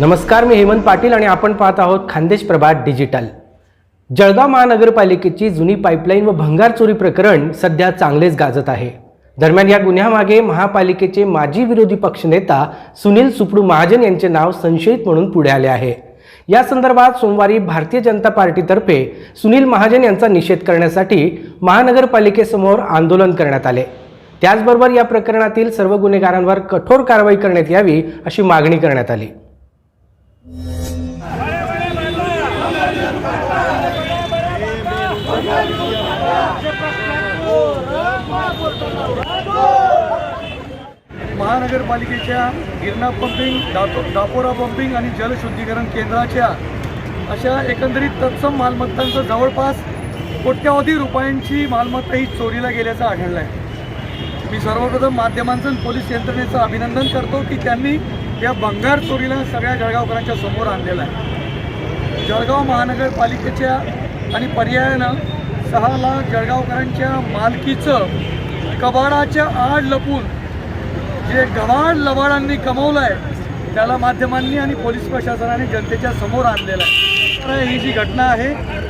नमस्कार मी हेमंत पाटील आणि आपण पाहत आहोत खानदेश प्रभात डिजिटल. जळगाव महानगरपालिकेची जुनी पाईपलाईन व भंगार चोरी प्रकरण सध्या चांगलेच गाजत आहे. दरम्यान या गुन्ह्यामागे महापालिकेचे माजी विरोधी पक्षनेता सुनील सुपडू महाजन यांचे नाव संशयित म्हणून पुढे आले आहे. या संदर्भात सोमवारी भारतीय जनता पार्टीतर्फे सुनील महाजन यांचा निषेध करण्यासाठी महानगरपालिकेसमोर आंदोलन करण्यात आले. त्याचबरोबर या प्रकरणातील सर्व गुन्हेगारांवर कठोर कारवाई करण्यात यावी अशी मागणी करण्यात आली. महानगरपालिकेच्या गिरणा पंपिंग दातो दापोरा पंपिंग आणि जलशुद्धीकरण केंद्राच्या अशा एकंदरीत तत्सम मालमत्तांचं जवळपास कोट्यावधी रुपयांची मालमत्ता ही चोरीला गेल्याचं आढळलं आहे मी सर्वप्रथम माध्यमांचं आणि पोलीस यंत्रणेचं अभिनंदन करतो की त्यांनी या भंगार चोरीला सगळ्या जळगावकरांच्या समोर आणलेलं आहे. जळगाव महानगरपालिकेच्या आणि पर्यायानं सहा लाख जळगावकरांच्या मालकीचं कबाडाच्या आड लपून जे गवाड लवाडांनी कमवलं आहे त्याला माध्यमांनी आणि पोलीस प्रशासनाने जनतेच्या समोर आणलेलं आहे. तर ही जी घटना आहे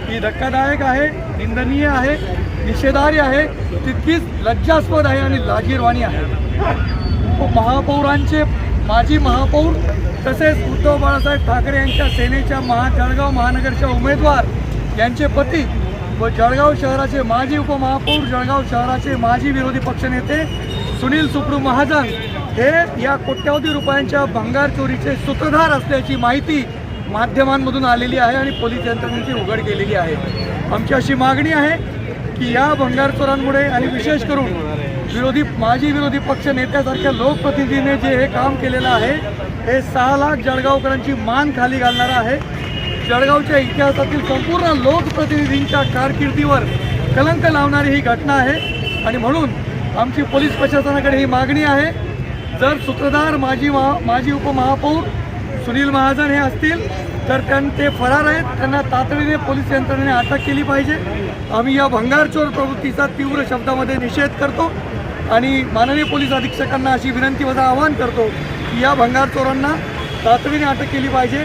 ही धक्कादायक आहे निंदनीय आहे निषेधार्य आहे तितकीच लज्जास्पद आहे आणि लाजीरवाणी आहे. महापौरांचे माजी महापौर तसेच उद्धव बाळासाहेब ठाकरे यांच्या सेनेच्या महा जळगाव महानगरच्या उमेदवार यांचे पती व जळगाव शहराचे माजी उपमहापौर जळगाव शहराचे माजी विरोधी पक्षनेते सुनील सुप्रू महाजन हे या कोट्यावधी रुपयांच्या भंगार चोरीचे सूत्रधार असल्याची माहिती माध्यमांमधून आलेली आहे आणि पोलीस यंत्रणेची उघड केलेली आहे. आमची अशी मागणी आहे की या भंगार चोरांमुळे आणि विशेष करून विरोधी माजी विरोधी पक्ष नेत्यासारख्या लोकप्रतिनिधीने जे हे काम केलेलं आहे हे सहा लाख जळगावकरांची मान खाली घालणारं आहे. जळगावच्या इतिहासातील संपूर्ण लोकप्रतिनिधींच्या कारकिर्दीवर कलंक लावणारी ही घटना आहे आणि म्हणून आमची पोलीस प्रशासनाकडे ही मागणी आहे. जर सूत्रधार माजी महा माजी उपमहापौर सुनील महाजन हे असतील तर त्यां ते फरार आहेत. त्यांना तातडीने पोलीस यंत्रणेने अटक केली पाहिजे. आम्ही या भंगारचोर प्रवृत्तीचा तीव्र शब्दामध्ये निषेध करतो आणि माननीय पोलीस अधीक्षकांना अशी विनंती वजा आवाहन करतो की या भंगार चोरांना तातडीने अटक केली पाहिजे.